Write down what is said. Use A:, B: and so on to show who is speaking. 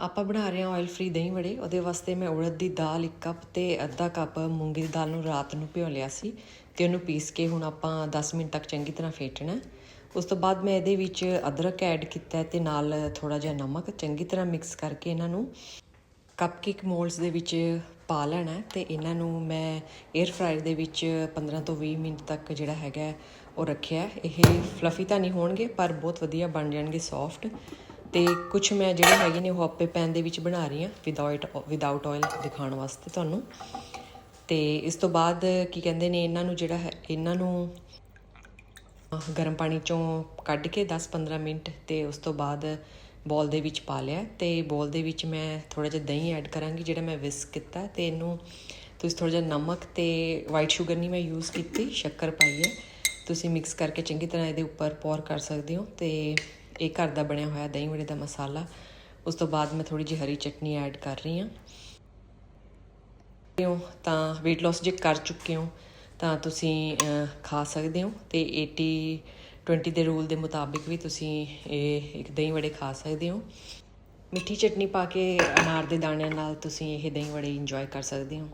A: ਆਪਾਂ ਬਣਾ ਰਹੇ ਹਾਂ ਆਇਲ ਫ੍ਰੀ ਦਹੀਂ ਵੜੇ। ਉਹਦੇ ਵਾਸਤੇ ਮੈਂ ਉੜਦ ਦੀ ਦਾਲ 1 ਕੱਪ ਤੇ ਅੱਧਾ ਕੱਪ ਮੂੰਗੀ ਦੀ ਦਾਲ ਨੂੰ ਰਾਤ ਨੂੰ ਭਿਓ ਲਿਆ ਸੀ ਤੇ ਉਹਨੂੰ ਪੀਸ ਕੇ ਹੁਣ ਆਪਾਂ 10 ਮਿੰਟ ਤੱਕ ਚੰਗੀ ਤਰ੍ਹਾਂ ਫੇਟਣਾ ਉਸ ਤੋਂ ਬਾਅਦ ਮੈਂ ਇਹਦੇ ਵਿੱਚ ਅਦਰਕ ਐਡ ਕੀਤਾ ਹੈ ਤੇ ਨਾਲ ਥੋੜਾ ਜਿਹਾ ਨਮਕ ਚੰਗੀ ਤਰ੍ਹਾਂ ਮਿਕਸ ਕਰਕੇ ਇਹਨਾਂ ਨੂੰ ਕੱਪਕੇਕ ਮੋਲਡਸ ਦੇ ਵਿੱਚ ਪਾ ਲੈਣਾ ਹੈ ਤੇ ਇਹਨਾਂ ਨੂੰ ਮੈਂ 에ਅਰ ਫਰਾਇਰ ਦੇ ਵਿੱਚ 15 ਤੋਂ 20 ਮਿੰਟ ਤੱਕ ਜਿਹੜਾ ਹੈਗਾ ਉਹ ਰੱਖਿਆ ਇਹ ਫਲਫੀ ਤਾਂ ਨਹੀਂ ਹੋਣਗੇ, ਪਰ ਬਹੁਤ ਵਧੀਆ ਬਣ ਜਾਣਗੇ ਸੌਫਟ ਤੇ ਕੁਝ ਮੈਂ ਜਿਹੜੇ ਹੈਗੇ ਨੇ ਉਹ ਆਪੇ ਪੈਨ ਦੇ ਵਿੱਚ ਬਣਾ ਰਹੀ ਹਾਂ ਵਿਦਆਊਟ ਵਿਦਆਊਟ ਆਇਲ ਦਿਖਾਉਣ ਵਾਸਤੇ ਤੁਹਾਨੂੰ। ਤੇ ਇਸ ਤੋਂ ਬਾਅਦ ਕੀ ਕਹਿੰਦੇ ਨੇ, ਇਹਨਾਂ ਨੂੰ ਜਿਹੜਾ ਹੈ, ਇਹਨਾਂ ਨੂੰ ਗਰਮ ਪਾਣੀ ਚੋਂ ਕੱਢ ਕੇ 10-15 ਮਿੰਟ ਤੇ ਉਸ ਤੋਂ ਬਾਅਦ ਬੋਲ ਦੇ ਵਿੱਚ ਪਾ ਲਿਆ। ਤੇ ਬੋਲ ਦੇ ਵਿੱਚ ਮੈਂ ਥੋੜਾ ਜਿਹਾ ਦਹੀਂ ਐਡ ਕਰਾਂਗੀ, ਜਿਹੜਾ ਮੈਂ ਵਿਸਕ ਕੀਤਾ ਤੇ ਇਹਨੂੰ ਤੁਸੀਂ ਥੋੜਾ ਜਿਹਾ ਨਮਕ ਤੇ ਵਾਈਟ ਸ਼ੂਗਰ ਨਹੀਂ ਮੈਂ ਯੂਜ਼ ਕੀਤੀ, ਸ਼ੱਕਰ ਪਾਈ ਹੈ। ਤੁਸੀਂ ਮਿਕਸ ਕਰਕੇ ਚੰਗੀ ਤਰ੍ਹਾਂ ਇਹਦੇ ਉੱਪਰ ਪੌਰ ਕਰ ਸਕਦੇ ਹੋ ਤੇ ਇਹ ਘਰ ਦਾ ਬਣਿਆ ਹੋਇਆ ਦਹੀਂ ਵੜੇ ਦਾ ਮਸਾਲਾ, ਉਸ ਤੋਂ ਬਾਅਦ ਮੈਂ ਥੋੜੀ ਜਿਹੀ ਹਰੀ ਚਟਨੀ ਐਡ ਕਰ ਰਹੀ ਹਾਂ। ਹੋ ਤਾਂ weight loss ਜੇ ਕਰ ਚੁੱਕੇ ਹੋ, ਤਾਂ ਤੁਸੀਂ ਖਾ ਸਕਦੇ ਹੋ ਤੇ 80 20 ਦੇ ਰੂਲ ਦੇ ਮੁਤਾਬਿਕ ਵੀ ਤੁਸੀਂ ਇਹ ਇੱਕ ਦਹੀਂ ਵੜੇ ਖਾ ਸਕਦੇ ਹੋ। ਮਿੱਠੀ ਚਟਨੀ ਪਾ ਕੇ ਅਨਾਰ ਦੇ ਦਾਣਿਆਂ ਨਾਲ ਤੁਸੀਂ ਇਹ ਦਹੀਂ ਵੜੇ ਇੰਜੋਏ ਕਰ ਸਕਦੇ ਹੋ।